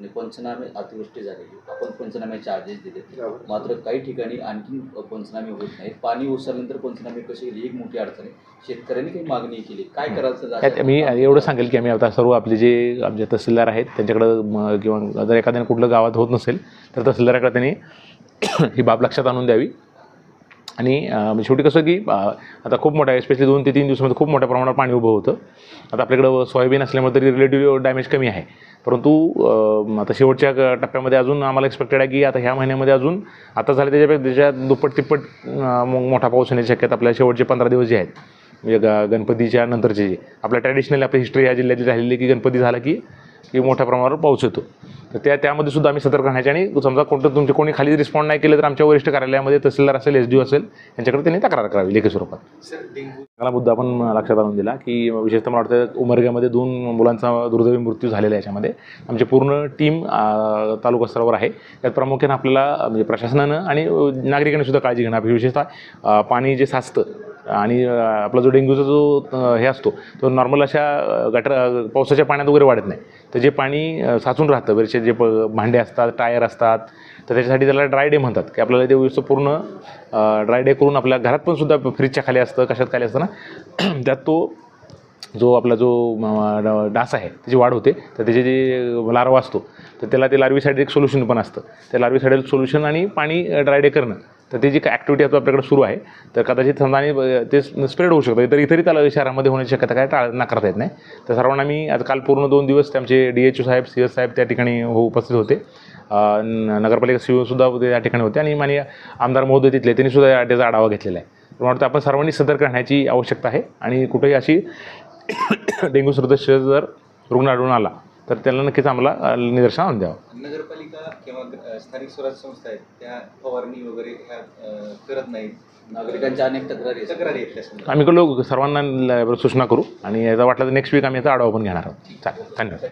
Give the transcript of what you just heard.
आणि पंचनामे अतिवृष्टी झालेली आपण पंचनामे चार्जेस दिले. मात्र काही ठिकाणी आणखी पंचनामे होत नाहीत. पाणी ओसरल्यानंतर पंचनामे कसे केले? एक मोठी अडचण आहे. शेतकऱ्यांनी काही मागणी केली. काय करायचं मी एवढं सांगेल की आम्ही आता सर्व आपले जे आमचे तहसीलदार आहेत त्यांच्याकडं म- किंवा जर एखाद्याने कुठलं गावात होत नसेल तर तहसीलदाराकडे त्यांनी ही बाब लक्षात आणून द्यावी. आणि म्हणजे शेवटी कसं की आता खूप मोठा एस्पेशली दोन ते तीन दिवसामध्ये खूप मोठ्या प्रमाणात पाणी उभं होतं. आता आपल्याकडं सोयाबीन असल्यामुळे तरी रिलेटिव्ह डॅमेज कमी आहे. परंतु आता शेवटच्या टप्प्यामध्ये अजून आम्हाला एक्सपेक्टेड आहे की आता ह्या महिन्यामध्ये अजून आता झालं त्याच्यापेक्षा त्याच्या दुप्पट तिप्पट मोठा पाऊस होण्याची शक्यता आपल्या शेवटचे पंधरा दिवस जे आहेत म्हणजे ग गणपतीच्या नंतरचे जे. आपल्या ट्रॅडिशनल आपली हिस्ट्री या जिल्ह्यातली राहिलेली की गणपती झाला की की मोठ्या प्रमाणावर पाऊस येतो. तर त्या त्यामध्ये सुद्धा आम्ही सतर्क राहण्याचे आणि समजा कोणतं तुमचे कोणी खाली रिस्पॉन्ड नाही केलं तर आमच्या वरिष्ठ कार्यालयामध्ये तहसीलदार असेल एस डी असेल यांच्याकडे त्यांनी तक्रार करावी लेखी स्वरूपात. चांगला मुद्दा आपण लक्षात आणून दिला की विशेषतः मला वाटतं उमरग्यामध्ये दोन मुलांचा दुर्दैवी मृत्यू झालेला आहे याच्यामध्ये. आमची पूर्ण टीम तालुका स्तरावर आहे. त्यात प्रामुख्याने आपल्याला म्हणजे प्रशासनानं आणि नागरिकांनी सुद्धा काळजी घेणं विशेषतः पाणी जे साचतं आणि आपला जो डेंग्यूचा जो हे असतो तो नॉर्मल अशा गटर पावसाच्या पाण्यात वगैरे वाढत नाही. तर जे पाणी साचून राहतं बरेचसे जे प भांडे असतात टायर असतात तर त्याच्यासाठी त्याला ड्राय डे म्हणतात की आपल्याला ते व्यवस्थित पूर्ण ड्राय डे करून आपल्या घरात पण सुद्धा फ्रीजच्या खाली असतं कशात खाली असतं ना त्यात तो जो आपला जो डास आहे त्याची वाढ होते तर त्याचे जे लार्वा असतो तर त्याला ते लार्वीसाठी एक सोल्युशन पण असतं. त्या लार्वीसाठी सोल्युशन आणि पाणी ड्राय डे करणं. तर त्याची काय ॲक्टिव्हिटी आता आपल्याकडे सुरू आहे तर कदाचित समजा आणि ते स्प्रेड होऊ शकतं. तर इतरही त्याला शहरामध्ये होण्याची शक्यता काय टाळ नाकारता येत नाही. तर सर्वांना मी आज काल पूर्ण दोन दिवस त्यांचे आमचे डी एच ओ साहेब सी एस साहेब त्या ठिकाणी हो उपस्थित होते. न- नगरपालिका सी सुद्धा त्या ठिकाणी होते आणि माननीय आमदार महोदय तिथले त्यांनी सुद्धा या त्याचा आढावा घेतलेला आहे. मला वाटतं आपण सर्वांनी सतर्क राहण्याची आवश्यकता आहे आणि कुठेही अशी डेंग्यू सदस्य जर रुग्ण आढळून आला तर त्याला नक्कीच आम्हाला निदर्शन आणून द्यावं. नगरपालिका किंवा स्थानिक स्वराज्य संस्था आहेत त्या फवारणी वगैरे ह्या करत नाहीत. नागरिकांच्या अनेक तक्रारी आहेत. तक्रारी आहेत. आम्ही लोक सर्वांना ल- सूचना करू आणि याचा वाटलं तर नेक्स्ट वीक आम्ही याचा आढावा पण घेणार आहोत. चालेल. धन्यवाद.